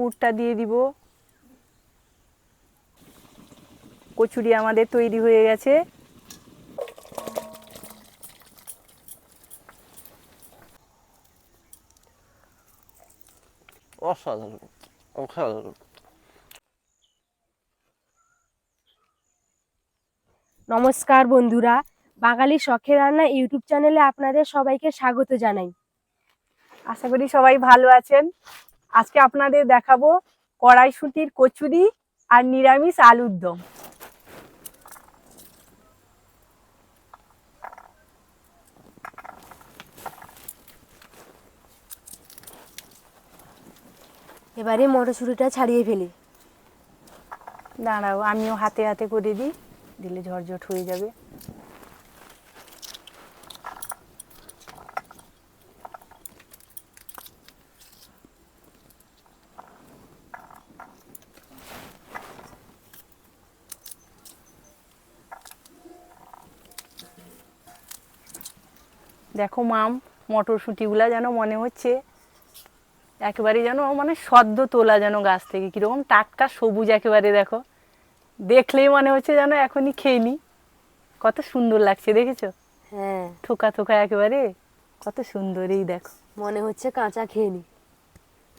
পুরটা দিয়ে দিব। কচুরি আমাদের তৈরি হয়ে গেছে। অসাধারণ। অসাধারণ। নমস্কার বন্ধুরা বাঙালি শখের রান্না ইউটিউব চ্যানেলে আপনাদের সবাইকে স্বাগত জানাই। আশা করি সবাই ভালো আছেন। আজকে আপনাদের দেখাবো কড়াইশুটির কচুরি আর নিরামিষ আলুর দম। এবারে মটরশুঁটিটা ছাড়িয়ে ফেলি। দাঁড়াও আমিও হাতে হাতে করে দিই দিলে ঝরঝট হয়ে যাবে। দেখো মাম মটরশুঁটিগুলা যেন মনে হচ্ছে একেবারে যেন মানে সদ্য তোলা যেন গাছ থেকে। কীরকম টাটকা সবুজ একেবারে দেখো। দেখলেই মনে হচ্ছে যেন এখনই খেয়ে নি। কত সুন্দর লাগছে দেখেছ? হ্যাঁ। থোকা থোকা একেবারে। কত সুন্দর এই দেখো। মনে হচ্ছে কাঁচা খেয়ে নি।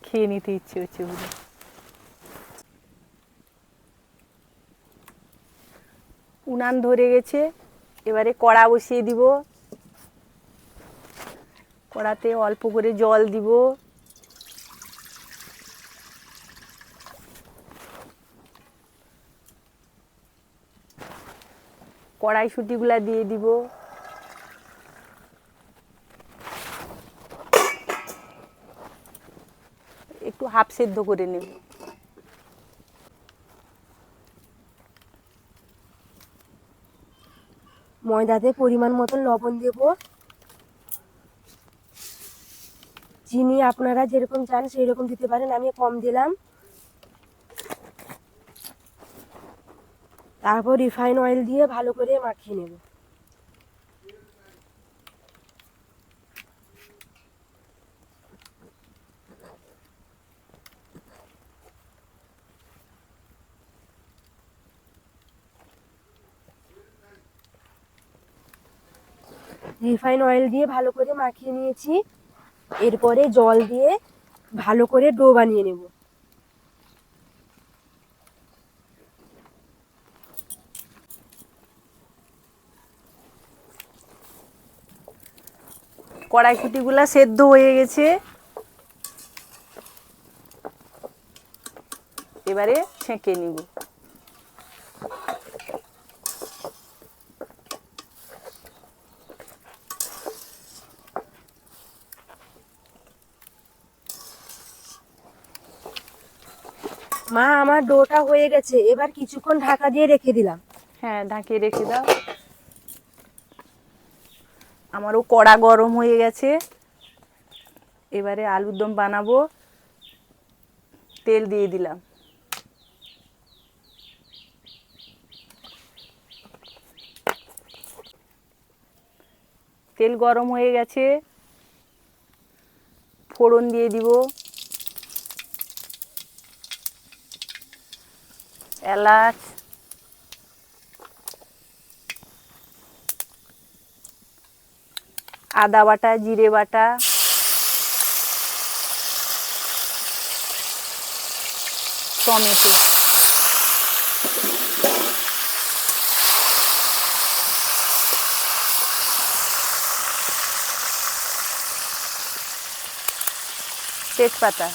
খেয়ে নিতে ইচ্ছে হচ্ছে বুঝে উনান ধরে গেছে। এবারে কড়া বসিয়ে দিব। কড়াতে অল্প করে জল দিব। কড়াইশুটিগুলা দিয়ে দিব। একটু হাফ সেদ্ধ করে নেব। ময়দাতে পরিমাণ মতন লবণ দেব। চিনি আপনারা যেরকম চান সেই রকম দিতে পারেন, আমি কম দিলাম। তারপর রিফাইন অয়েল দিয়ে ভালো করে মাখিয়ে নেব। রিফাইন অয়েল দিয়ে ভালো করে মাখিয়ে নিয়েছি। এরপরে জল দিয়ে ভালো করে ডো বানিয়ে নেব। কড়াইশুটিগুলা সেদ্ধ হয়ে গেছে। এবারে ছেঁকে নিব মা আমার ডোটা হয়ে গেছে, এবার কিছুক্ষণ ঢাকা দিয়ে রেখে দিলাম। হ্যাঁ ঢাকিয়ে রেখে দাও। আমারও কড়া গরম হয়ে গেছে। এবারে আলুর দম বানাবো। তেল দিয়ে দিলাম। তেল গরম হয়ে গেছে। ফোড়ন দিয়ে দিব। এলাচ আদা বাটা জিরে বাটা টমেটো। তেজপাতা।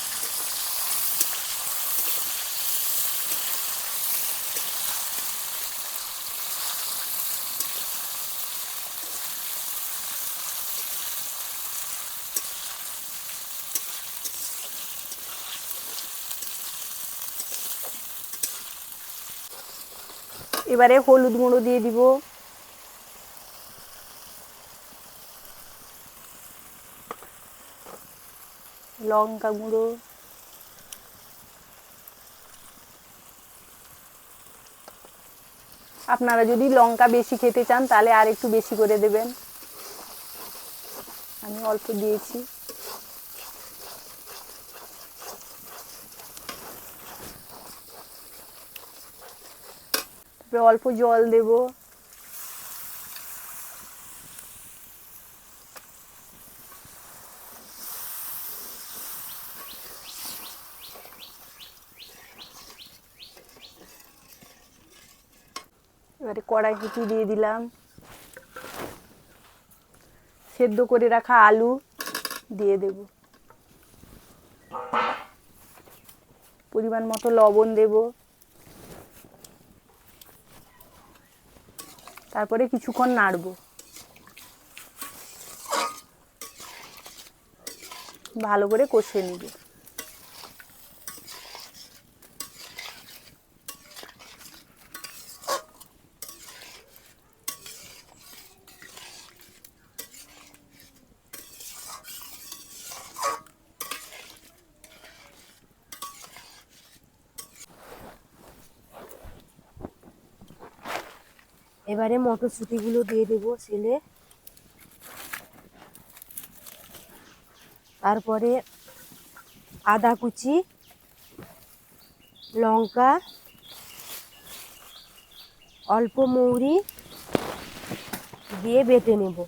এবারে হলুদ গুঁড়ো দিয়ে দিব। লঙ্কা গুঁড়ো। আপনারা যদি লঙ্কা বেশি খেতে চান তাহলে আর একটু বেশি করে দেবেন। আমি অল্প দিয়েছি। তারপরে অল্প জল দেব। এবারে কড়াইশুঁটি দিয়ে দিলাম। সেদ্ধ করে রাখা আলু দিয়ে দেব। পরিমাণ মতো লবণ দেব। তারপরে কিছুক্ষণ নাড়বো। ভালো করে কষে নিব। এবারে মটরশুঁটিগুলো দিয়ে দেবো সেলে। তারপরে আদা কুচি লঙ্কা অল্প মৌরি দিয়ে বেটে নেব।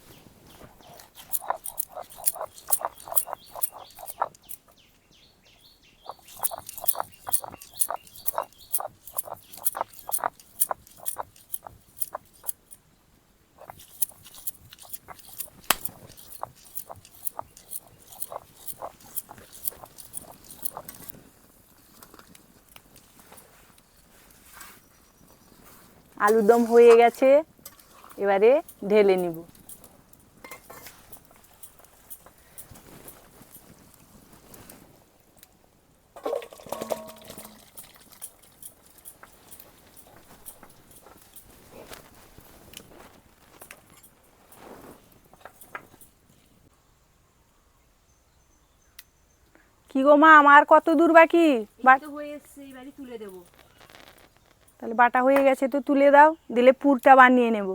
আলুর দম হয়ে গেছে, এবারে ঢেলে নিব। কি গো মা, আমার কত দূর বাকি? হয়ে এসছে, এবারে তুলে দেবো। তাহলে বাটা হয়ে গেছে তো তুলে দাও, দিলে পুরটা বানিয়ে নেব।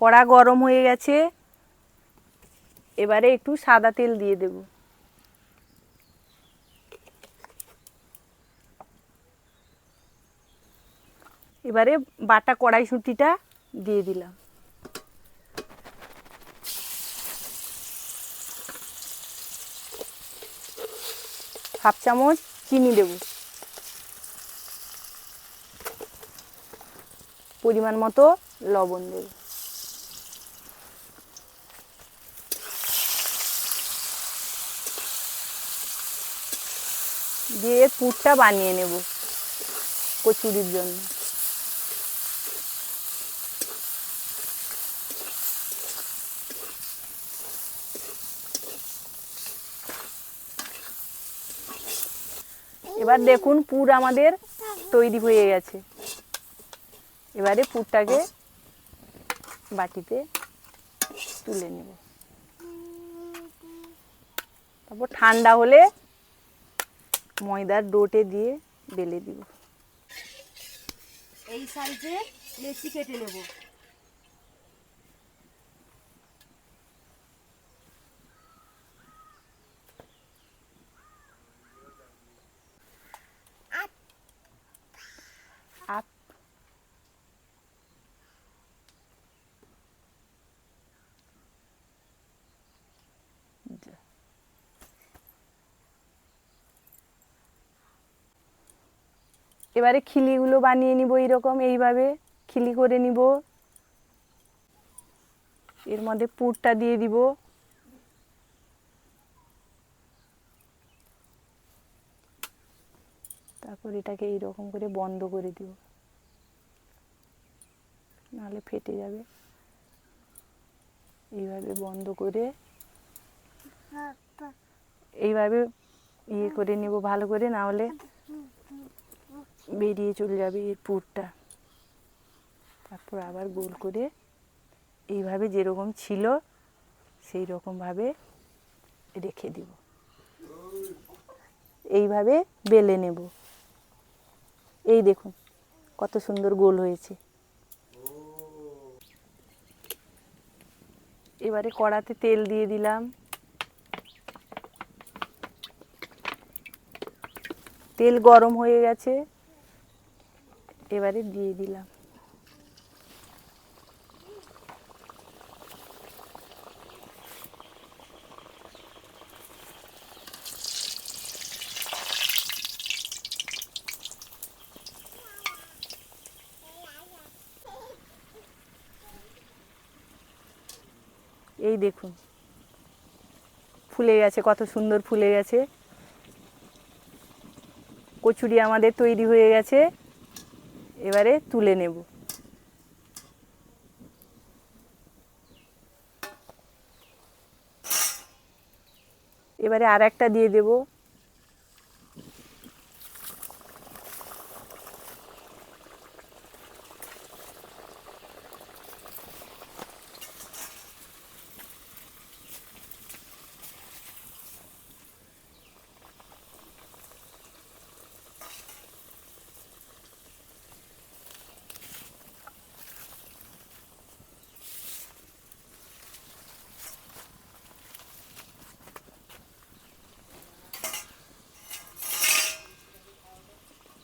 কড়া গরম হয়ে গেছে, এবারে একটু সাদা তেল দিয়ে দেবো। এবারে বাটা কড়াইশুঁটিটা দিয়ে দিলাম। হাফ চামচ চিনি দেব। পরিমাণ মতো লবণ দেব। দিয়ে পুরটা বানিয়ে নেব কচুরির জন্য। এবার দেখুন পুর আমাদের তৈরি হয়ে গেছে। এবারে পুরটাকে বাটিতে তুলে নেব। তারপর ঠান্ডা হলে ময়দার ডোটে দিয়ে বেলে দিব। এই সাইজে লেচি কেটে নেব। এবারে খিলিগুলো বানিয়ে নিব এইরকম, এইভাবে খিলি করে নিব। এর মধ্যে পুরটা দিয়ে দিব। তারপর এটাকে এইরকম করে বন্ধ করে দিব। নাহলে ফেটে যাবে। এইভাবে বন্ধ করে এইভাবে ইয়ে করে নেব ভালো করে না হলে বেরিয়ে চলে যাবে এর পুরটা। তারপর আবার গোল করে এইভাবে যেরকম ছিল সেই রকমভাবে রেখে দিব। এইভাবে বেলে নেব। এই দেখুন, কত সুন্দর গোল হয়েছে। এবারে কড়াতে তেল দিয়ে দিলাম। তেল গরম হয়ে গেছে। এবারে দিয়ে দিলাম। এই দেখুন, ফুলে গেছে, কত সুন্দর ফুলে গেছে। কচুরি আমাদের তৈরি হয়ে গেছে। এবারে তুলে নেব। এবারে আর একটা দিয়ে দেব।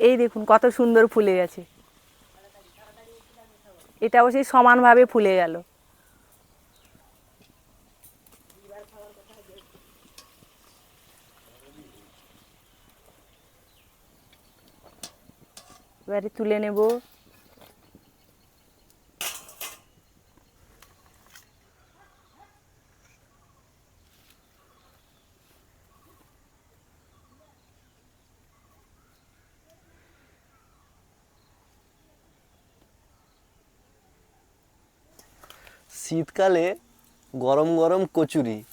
এই দেখুন কত সুন্দর ফুলে গেছে। এটাও সেই সমানভাবে ফুলে গেল। এবারে তুলে নেব। শীতকালে গরম গরম কচুরি,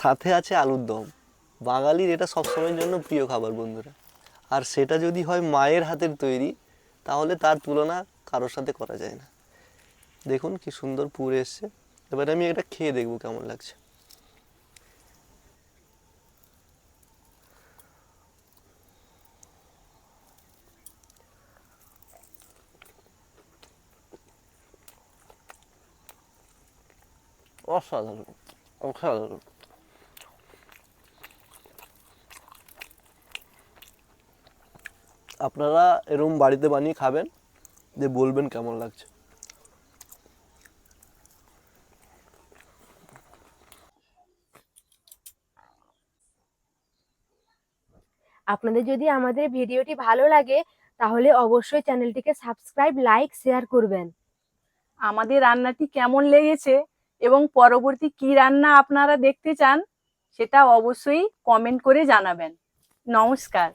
সাথে আছে আলুর দম। বাঙালির এটা সবসময়ের জন্য প্রিয় খাবার বন্ধুরা। আর সেটা যদি হয় মায়ের হাতের তৈরি, তাহলে তার তুলনা কারোর সাথে করা যায় না। দেখুন কি সুন্দর পুরে এসছে। এবারে আমি এটা খেয়ে দেখব কেমন লাগছে। অসাধারণ অসাধারণ। আপনারা এরকম বাড়িতে বানিয়ে খাবেন দিয়ে বলবেন কেমন লাগছে। আপনাদের যদি আমাদের ভিডিওটি ভালো লাগে তাহলে অবশ্যই চ্যানেলটিকে সাবস্ক্রাইব লাইক শেয়ার করবেন। আমাদের রান্নাটি কেমন লেগেছে এবং পরবর্তী কি রান্না আপনারা দেখতে চান সেটা অবশ্যই কমেন্ট করে জানাবেন। নমস্কার।